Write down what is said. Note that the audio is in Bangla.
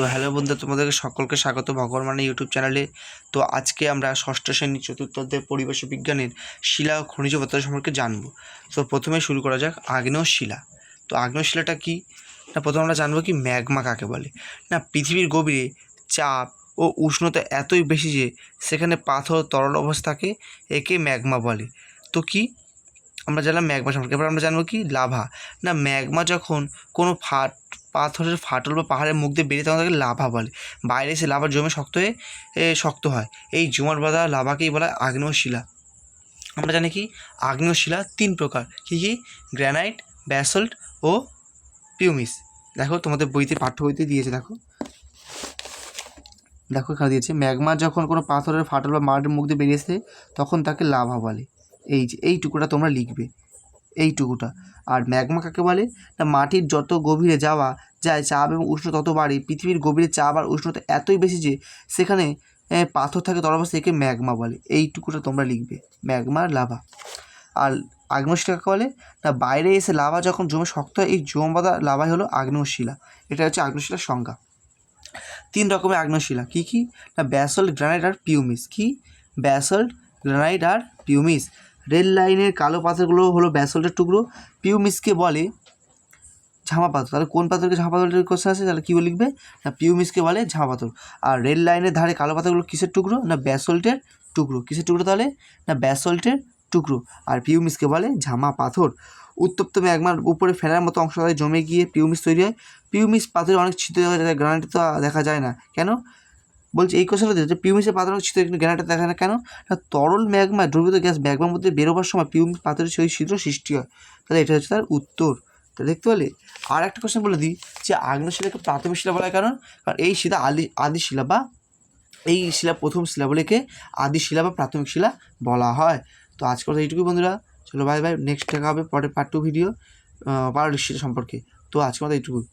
তো হ্যালো বন্ধু তোমাদেরকে সকলকে স্বাগত ভগবান মানে ইউটিউব চ্যানেলে। তো আজকে আমরা ষষ্ঠ শ্রেণি চতুর্থ পরিবেশ বিজ্ঞানের শিলা ও খনিজ পদার্থ সম্পর্কে জানব। তো প্রথমে শুরু করা যাক আগ্নেয় শিলা তো আগ্নেয় শিলাটা কি? না, প্রথমে আমরা জানব কি ম্যাগমা কাকে বলে? না, পৃথিবীর গভীরে চাপ ও উষ্ণতা এতই বেশি যে সেখানে পাথর তরল অবস্থাকে একে ম্যাগমা বলে। তো কি? আমরা জানলাম ম্যাগমা সম্পর্কে। এবার আমরা জানব কি? লাভা। না, ম্যাগমা যখন কোনো ফাট পাথরের ফাটল বা পাহাড়ের মুখ দিয়ে বেরিয়ে তখন তাকে লাভা বলে। বাইরে এসে লাভা জমে শক্ত হয়ে শক্ত হয়। এই জমাট বাঁধা লাভাকেই বলা হয় আগ্নেয় শিলা আমরা জানি কি? আগ্নেয় শিলা তিন প্রকার। কী কী? গ্র্যানাইট, ব্যাসল্ট ও পিউমিস। দেখো, তোমাদের বইতে, পাঠ্য বইতে দিয়েছে, দেখো। দেখো, এখানে দিয়েছে, ম্যাগমা যখন কোনো পাথরের ফাটল বা মাটির মুখ দিয়ে বেরিয়েছে তখন তাকে লাভা বলে। এই যে, এই টুকুটা তোমরা লিখবে। এইটুকুটা আর ম্যাগমা কাকে বলে? না মাটির যত গভীরে যাওয়া যায়, চাপ এবং উষ্ণ তত বাড়ে। পৃথিবীর গভীরে চাপ আর উষ্ণতা এতই বেশি যে, সেখানে পাথর থাকে তরল অবস্থা একে ম্যাগমা বলে। এইটুকুটা তোমরা লিখবে। Magma lava. আর আগ্নেয়শিলা কাকে বলে? না বাইরে এসে লাভা যখন জমে শক্ত হয়, এই জম বাঁধা লাভাই হলো আগ্নেয়শিলা। এটা হচ্ছে আগ্নেয়শিলার সংজ্ঞা। তিন রকমের আগ্নেয়শিলা। কী কী? না ব্যাসল্ট, গ্রানাইট আর পিউমিস। কী? ব্যাসল্ট, গ্রানাইট আর পিউমিস। রেল লাইনের কালো পাথরগুলো হলো ব্যাসল্টের টুকরো। পিউমিসকে বলে, ঝামা পাথর। তাহলে কোন পাথরকে ঝামা পাথরের কোশ্চেন আছে তাহলে কী লিখবে? না পিউমিসকে বলে ঝামা পাথর। আর রেল লাইনের ধারে কালো পাথরগুলো কিসের টুকরো? না, ব্যাসল্টের টুকরো। কিসের টুকরো তাহলে? না, ব্যাসল্টের টুকরো। আর পিউমিসকে বলে ঝামা পাথর। উত্তপ্ত ম্যাগমার উপরে ফেনার মতো অংশ জমে গিয়ে পিউমিস তৈরি হয়। পিউমিস পাথরে অনেক ছিদ্র দেখা যায়, গ্রানাইটে তো দেখা যায় না। কেন? বলছি, এই কোশ্চেনটা যে, পিউমিসের পাথর ছিদ্র কিন্তু গ্রানাইটে দেখা না কেন? না তরল ম্যাগমা দ্রবীভূত গ্যাস ম্যাগমার মধ্যে বেরোবার সময় পিউমিস পাথরের সেই ছিদ্র সৃষ্টি হয়। তাহলে এটা হচ্ছে তার উত্তর। তা দেখতে পেলে? আর একটা কোশ্চেন বলে দিই, যে আগ্নেয়শিলাকে প্রাথমিক শিলা বলা হয় কারণ? কারণ এই শিলা আদি আদি শিলা বা এই শিলা প্রথম শিলা বলে একে আদি শিলা বা প্রাথমিক শিলা বলা হয়। তো আজকের কথা এইটুকুই বন্ধুরা। চলো বাই বাই নেক্সট দেখা হবে পরের পার্ট টু ভিডিও পারলিক শিলা সম্পর্কে। তো আজকের মতো এইটুকুই।